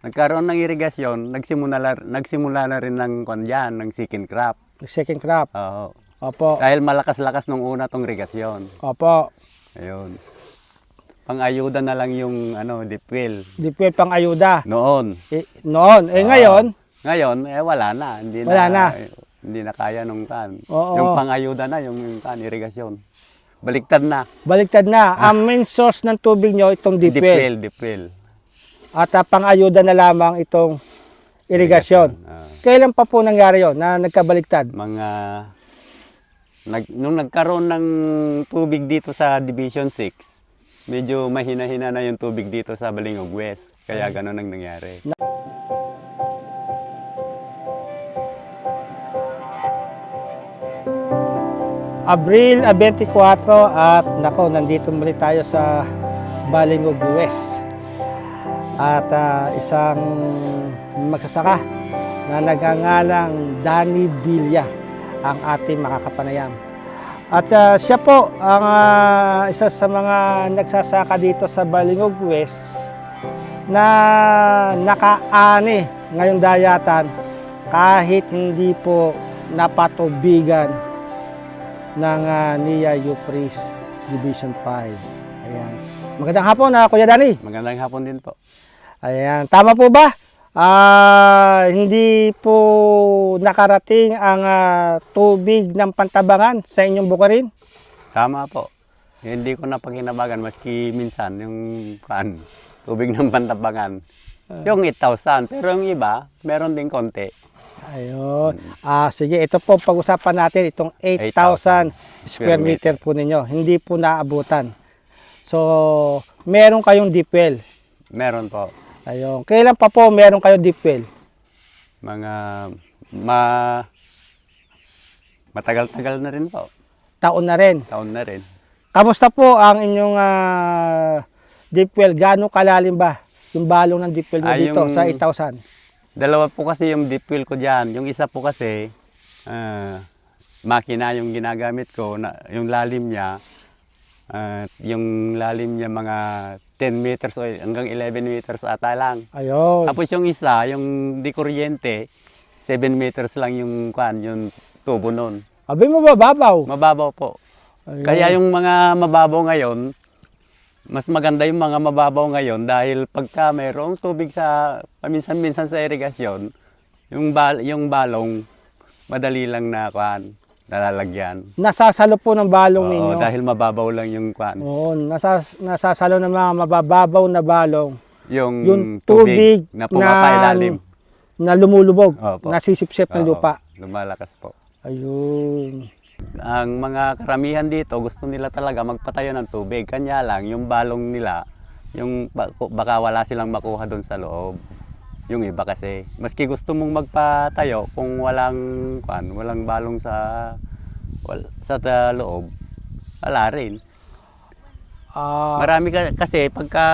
nagkaroon ng irigasyon, nagsimula, na- nagsimula na rin ng kwan dyan, ng second crop. Second crop. Oo. Opo. Dahil malakas-lakas nung una tong irigasyon. Opo. Ayun. Pang-ayuda na lang yung ano, deep well. Di pwede pang ayuda. Noon. Eh, noon. Eh, Ah. ngayon, Ngayon, eh wala na. Hindi Wala na. eh, hindi na kaya nung kan. Oo. Yung pang-ayuda na, yung, yung kan, irigasyon. Baliktad na. baliktad na. Ang main source ng tubig nyo, itong deep Deep well. well, deep well. At uh, pang-ayuda na lamang itong irigasyon. Ah. Kailan pa po nangyari yon na nagkabaliktad? mga nag, nung nagkaroon ng tubig dito sa Division 6, medyo mahina-hina na yung tubig dito sa Balingog West. Kaya gano'n ang nangyari. Abril 24 at nako, nandito muli tayo sa Balingog West. At ah, isang magsasaka na nagangalang Danny Villa ang ating makakapanayam. At ah, siya po ang ah, isa sa mga nagsasaka dito sa Balingog West na nakaani ngayong dayatan kahit hindi po napatubigan ng uh, NIA Upris Division 5. Ayan. Magandang hapon na Kuya Dani. Magandang hapon din po. Ayan. Tama po ba? Ah, hindi po nakarating ang ah, tubig ng pantabangan sa inyong bukarin? Tama po. Hindi ko napakinabagan maski minsan yung kan, tubig ng pantabangan. Yung 8,000. Pero yung iba, meron din konti. Ayun. Ah, sige, ito po pag-usapan natin itong 8,000 square meter po ninyo. Hindi po naabutan. So, meron kayong deep well. Meron po. Ayun. Kailan pa po meron kayong deep well? Mga ma matagal-tagal na rin po. Taon na rin. Taon na rin. Kamusta po ang inyong ah, deep well? Gaano kalalim ba yung balong ng deep well mo Ah, dito yung- sa 8,000? Dalawa po kasi yung deep wheel ko dyan. Yung isa po kasi, ah, makina yung ginagamit ko, na, yung lalim niya, ah, yung lalim niya mga 10 meters o hanggang 11 meters ata lang. Ayun. Tapos yung isa, yung di kuryente, 7 meters lang yung kwan, yung tubo nun. Abi mo bababaw. Mababaw po. Ayun. Kaya yung mga mababaw ngayon, mas maganda yung mga mababaw ngayon dahil pagka mayroong tubig sa paminsan-minsan sa irigasyon, yung bal yung balong madali lang na kwan, nalalagyan. Nasasalo po ng balong Oo, ninyo. dahil mababaw lang yung kwan. Oo, nasas, nasasalo ng mga mabababaw na balong. Yung, Yung tubig, na pumapailalim. na lumulubog, Opo. nasisipsip ng Oo, lupa. Lumalakas po. Ayun. Ang mga karamihan dito, gusto nila talaga magpatayo ng tubig. Kanya lang, yung balong nila, yung ba- baka wala silang makuha doon sa loob. Yung iba kasi, maski gusto mong magpatayo, kung walang, kwan, walang balong sa, wal, sa ta- loob, wala rin. Ah, Marami ka, kasi, pagka,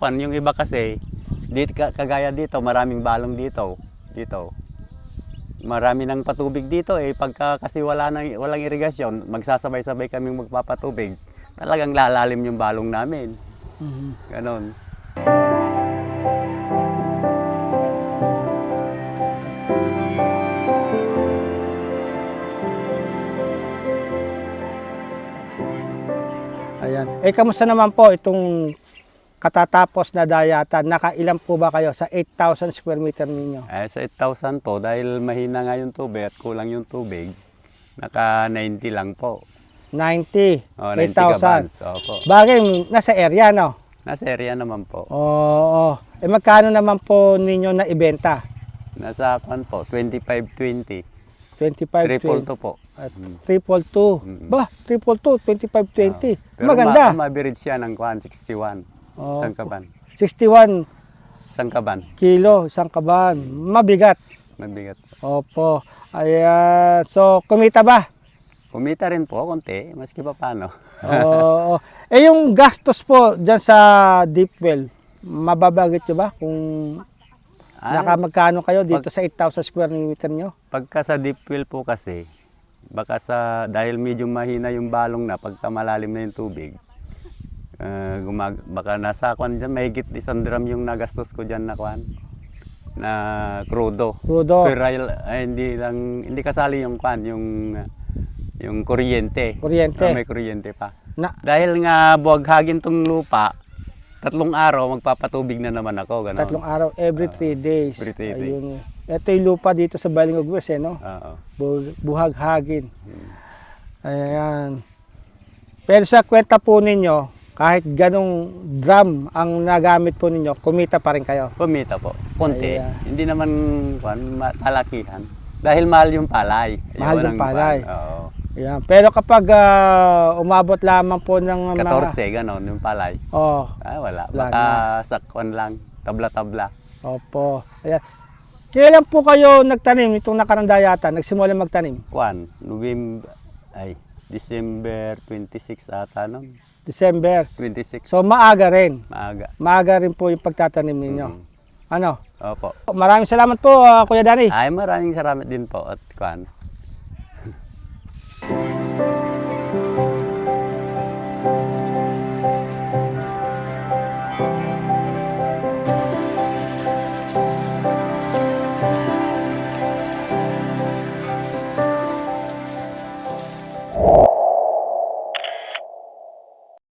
kwan, yung iba kasi, dito, ka- kagaya dito, maraming balong dito, dito. Marami ng patubig dito eh. Pagka kasi wala nang, walang irigasyon, magsasabay-sabay kaming magpapatubig. Talagang lalalim yung balong namin. mhm. Ganon. Eh, kamusta naman po itong katatapos na dayatan? Nakailan po ba kayo sa 8,000 square meter ninyo? Eh, sa 8,000 po, dahil mahina nga yung tubig at kulang yung tubig, naka 90 lang po. 90. O, 90 8,000. kabans. Opo. Bagay, nasa area, no? Nasa area naman po. Oo. Eh, magkano naman po ninyo na ibenta? Nasa kwan po, 25-20. 25, Triple 20. to po. At triple two. Mm. Ba, triple two, 25, 20. Pero Maganda. Ma- ma-average siya ng kwan, 61. Oo. Isang kaban. 61 Isang kaban. kilo, isang kaban. Mabigat. Mabigat po. Opo. Ayan. So, kumita ba? Kumita rin po, konti, maski pa paano. Oo. eh, yung gastos po dyan sa deep well, mababagit nyo ba? Kung Ah, nakamagkano kayo dito sa 8,000 square meter nyo? Pagka sa deep well po kasi, baka sa, dahil medyo mahina yung balong na, pagka malalim na yung tubig, Ah, gumag baka nasa kwan dyan, mahigit isang drum yung nagastos ko dyan na kwan na crudo. Rudo, Pero ay, hindi lang hindi kasali yung kwan, yung yung kuryente. kuryente. Ah, may kuryente pa. Na, Dahil nga buwaghagin tong lupa, tatlong araw magpapatubig na naman ako, gano'n. tatlong araw, every three days. every three days. Ayun. Ito yung lupa dito sa Balingog West, eh, no? Oo. Bu- buhaghagin. Ayan. Pero sa kwenta po ninyo, kahit ganong drum ang nagamit po ninyo, kumita pa rin kayo. Kumita po. Konti. Ayan. Hindi naman kwan, ma- kalakihan. Dahil mahal yung palay. Mahal yung ang palay. Oo. Ayan. Pero kapag ah, umabot lamang po ng mga... 14, gano'n, yung palay. Oh, Ah, wala. Baka sa kwan lang. Tabla-tabla. opo. Ayan. Kailan po kayo nagtanim itong nakaranda yata? Nagsimula magtanim? Kwan, November, ay, December 26 ata nun. December. 26. So maaga rin. Maaga. Maaga rin po yung pagtatanim ninyo. Mm. Ano? Opo. Maraming salamat po, ah, Kuya Danny. Ay, maraming salamat din po at kwan.